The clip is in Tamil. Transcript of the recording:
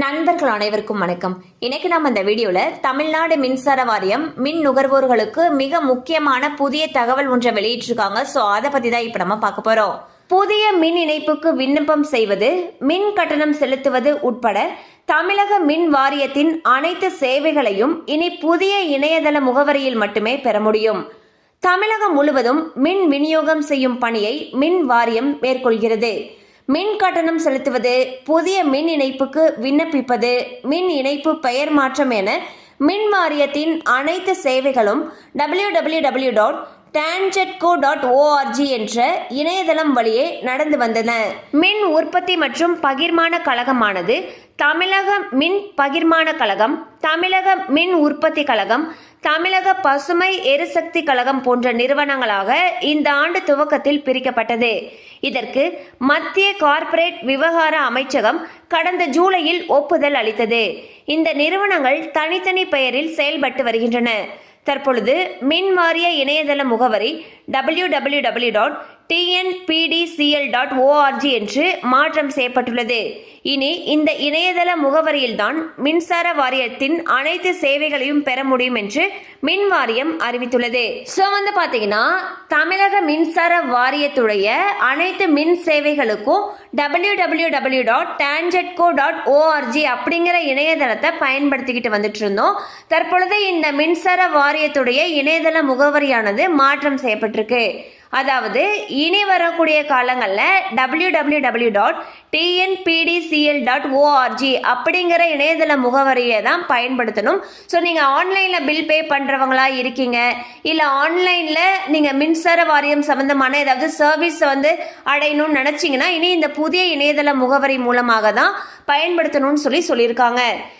நண்பர்கள் அனைவருக்கும் வணக்கம். இன்னைக்கு நம்ம இந்த வீடியோல தமிழ்நாடு மின்சார வாரியம் மின் நுகர்வோர்களுக்கு மிக முக்கியமான புதிய தகவல் ஒன்றை வெளியிட்டிருக்காங்க. ஸோ அதை பத்தி தான் இப்போ நம்ம பார்க்க போறோம். புதிய மின் இணைப்புக்கு விண்ணப்பம் செய்வது மின் கட்டணம் செலுத்துவது உட்பட தமிழக மின் வாரியத்தின் அனைத்து சேவைகளையும் இனி புதிய இணையதள முகவரியில் மட்டுமே பெற முடியும். தமிழகம் முழுவதும் மின் விநியோகம் செய்யும் பணியை மின் வாரியம் மேற்கொள்கிறது. மின் கட்டணம் செலுத்துவது புதிய மின் இணைப்புக்கு விண்ணப்பிப்பது மின் இணைப்பு பெயர் மாற்றம் என மின் வாரியத்தின் அனைத்து சேவைகளும் W W W dot TANGEDCO dot ORG என்ற இணையதளம் வழியே நடந்து வந்தன. மின் உற்பத்தி மற்றும் பகிர்மான கழகமானது தமிழக மின் பகிர்மான கழகம் தமிழக மின் உற்பத்தி கழகம் தமிழக பசுமை எரிசக்தி கழகம் போன்ற நிறுவனங்களாக இந்த ஆண்டு துவக்கத்தில் பிரிக்கப்பட்டது. இதற்கு மத்திய கார்ப்பரேட் விவகார அமைச்சகம் கடந்த ஜூலையில் ஒப்புதல் அளித்தது. இந்த நிறுவனங்கள் தனித்தனி பெயரில் செயல்பட்டு வருகின்றன. தற்பொழுது மின்வாரிய இணையதள முகவரி W W W dot TNPDCL dot ORG என்று மாற்றம் செய்யப்பட்டுள்ளது. இனி இந்த இணையதள முகவரியில்தான் மின்சார வாரியத்தின் அனைத்து சேவைகளையும் பெற முடியும் என்று மின் வாரியம் அறிவித்துள்ளது. ஸோ வந்து பார்த்தீங்கன்னா தமிழக மின்சார வாரியத்துடைய அனைத்து மின் சேவைகளுக்கும் W W W dot TANGEDCO dot ORG அப்படிங்கிற இணையதளத்தை பயன்படுத்திக்கிட்டு வந்துட்டு இருந்தோம். தற்பொழுது இந்த மின்சார வாரியத்துடைய இணையதள முகவரியானது மாற்றம் செய்யப்பட்டிருக்கு. அதாவது இனி வரக்கூடிய காலங்களில் W W W dot TNPDCL dot ORG அப்படிங்கிற இணையதள முகவரியை தான் பயன்படுத்தணும். ஸோ நீங்கள் ஆன்லைனில் பில் பே பண்ணுறவங்களா இருக்கீங்க இல்லை ஆன்லைனில் நீங்கள் மின்சார வாரியம் சம்மந்தமான ஏதாவது சர்வீஸ் வந்து அடையணும்னு நினச்சிங்கன்னா இனி இந்த புதிய இணையதள முகவரி மூலமாக தான் பயன்படுத்தணும்னு சொல்லி சொல்லியிருக்காங்க.